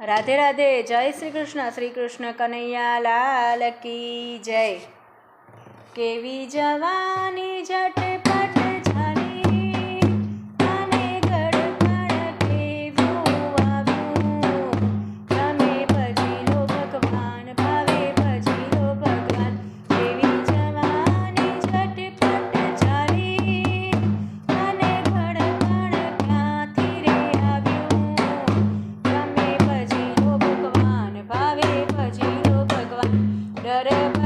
રાધે રાધે જય શ્રી કૃષ્ણ શ્રી કૃષ્ણ કનૈયા લાલ કી જય. કેવી જવાની જટ la da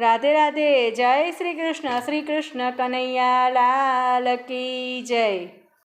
રાધે રાધે જય શ્રી કૃષ્ણ શ્રી કૃષ્ણ કનૈયા લાલ કી જય.